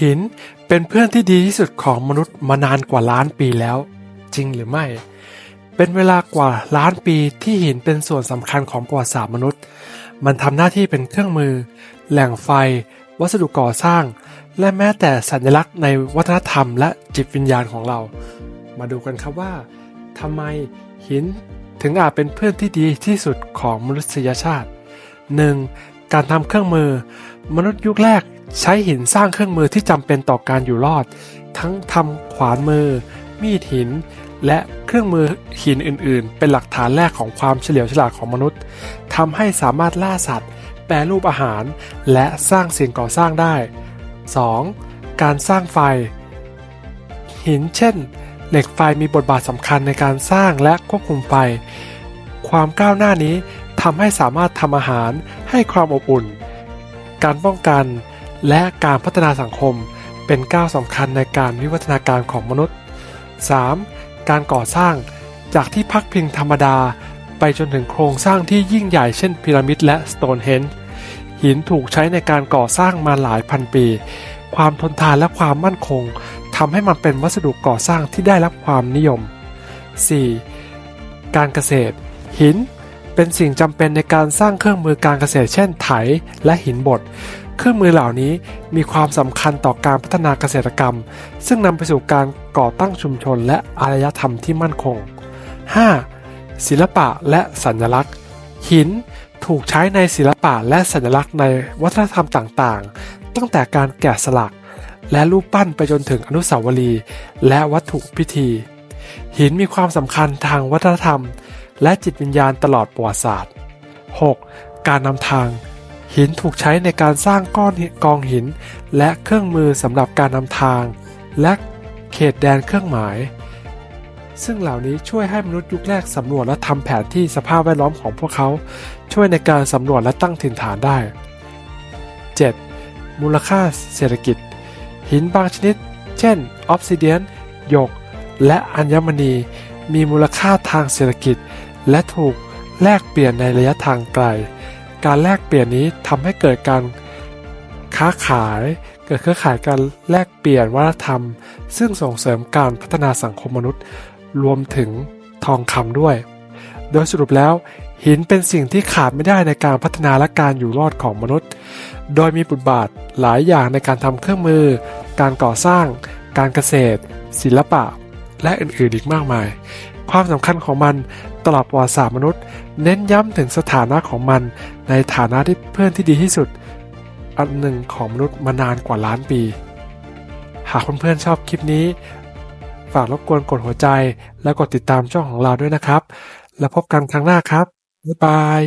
หินเป็นเพื่อนที่ดีที่สุดของมนุษย์มานานกว่าล้านปีแล้ว จริงหรือไม่ เป็นเวลากว่าล้านปีที่หินเป็นส่วนสำคัญของประวัติศาสตร์มนุษย์ มันทำหน้าที่เป็นเครื่องมือ แหล่งไฟ วัสดุก่อสร้าง และแม้แต่สัญลักษณ์ในวัฒนธรรมและจิตวิญญาณของเรา มาดูกันครับว่าทำไมหินถึงอาจเป็นเพื่อนที่ดีที่สุดของมนุษยชาติ 1. การทำเครื่องมือ มนุษย์ยุคแรกใช้หินสร้างเครื่องมือที่จำเป็นต่อการอยู่รอด ทั้งทำขวานมือ มีดหิน และเครื่องมือหินอื่นๆ เป็นหลักฐานแรกของความเฉลียวฉลาดของมนุษย์ทำให้สามารถล่าสัตว์ แปรรูปอาหาร และสร้างสิ่งก่อสร้างได้ 2. การสร้างไฟ หินเช่น เหล็กไฟมีบทบาทสำคัญในการสร้างและควบคุมไฟ ความก้าวหน้านี้ ทำให้สามารถทำอาหารให้ความอบอุ่น การป้องกันและการพัฒนาสังคมเป็นก้าวสำคัญในการวิวัฒนาการของมนุษย์ 3. การก่อสร้างจากที่พักพิงธรรมดา ไปจนถึงโครงสร้างที่ยิ่งใหญ่เช่นพีระมิดและสโตนเฮนจ์หินถูกใช้ในการก่อสร้างมาหลายพันปี ความทนทานและความมั่นคงทำให้มันเป็นวัสดุก่อสร้างที่ได้รับความนิยม 4. การเกษตร หิน เป็นสิ่งจำเป็นในการสร้างเครื่องมือการเกษตรเช่นไถและหินบด เครื่องมือเหล่านี้มีความสำคัญต่อการพัฒนาเกษตรกรรม ซึ่งนำไปสู่การก่อตั้งชุมชนและอารยธรรมที่มั่นคง 5. ศิลปะและสัญลักษณ์ หินถูกใช้ในศิลปะและสัญลักษณ์ในวัฒนธรรมต่างๆ ตั้งแต่การแกะสลัก และรูปปั้นไปจนถึงอนุสาวรีย์และวัตถุพิธี หินมีความสำคัญทางวัฒนธรรม และจิตวิญญาณตลอดประวัติศาสตร์ 6. การนำทาง หินถูกใช้ในการสร้างก้อนกองหิน และเครื่องมือสำหรับการนำทาง และเขตแดนเครื่องหมาย ซึ่งเหล่านี้ช่วยให้มนุษย์ยุคแรกสำรวจและทำแผนที่สภาพแวดล้อมของพวกเขา ช่วยในการสำรวจและตั้งถิ่นฐานได้ 7. มูลค่าเศรษฐกิจ หินบางชนิด เช่นออฟซิเดียนหยก และอัญมณี มีมูลค่าทางเศรษฐกิจ และถูกแลกเปลี่ยนในระยะทางไกล การแลกเปลี่ยนนี้ทำให้เกิดการค้าขาย เกิดเครือข่ายการแลกเปลี่ยนวัฒนธรรม ซึ่งส่งเสริมการพัฒนาสังคมมนุษย์ รวมถึงทองคำด้วย โดยสรุปแล้ว หินเป็นสิ่งที่ขาดไม่ได้ในการพัฒนาและการอยู่รอดของมนุษย์ โดยมีบทบาทหลายอย่างในการทำเครื่องมือ การก่อสร้าง การเกษตร ศิลปะ และอื่นๆอีกมากมาย ความสำคัญของมันตลอดประวัติศาสตร์มนุษย์ เน้นย้ำถึงสถานะของมัน ในฐานะที่เพื่อนที่ดีที่สุด อันหนึ่งของมนุษย์มานานกว่าล้านปี หากเพื่อนๆชอบคลิปนี้ ฝากรบกวนกดหัวใจ และกดติดตามช่องของเราด้วยนะครับ แล้วพบกันครั้งหน้าครับบ๊ายบาย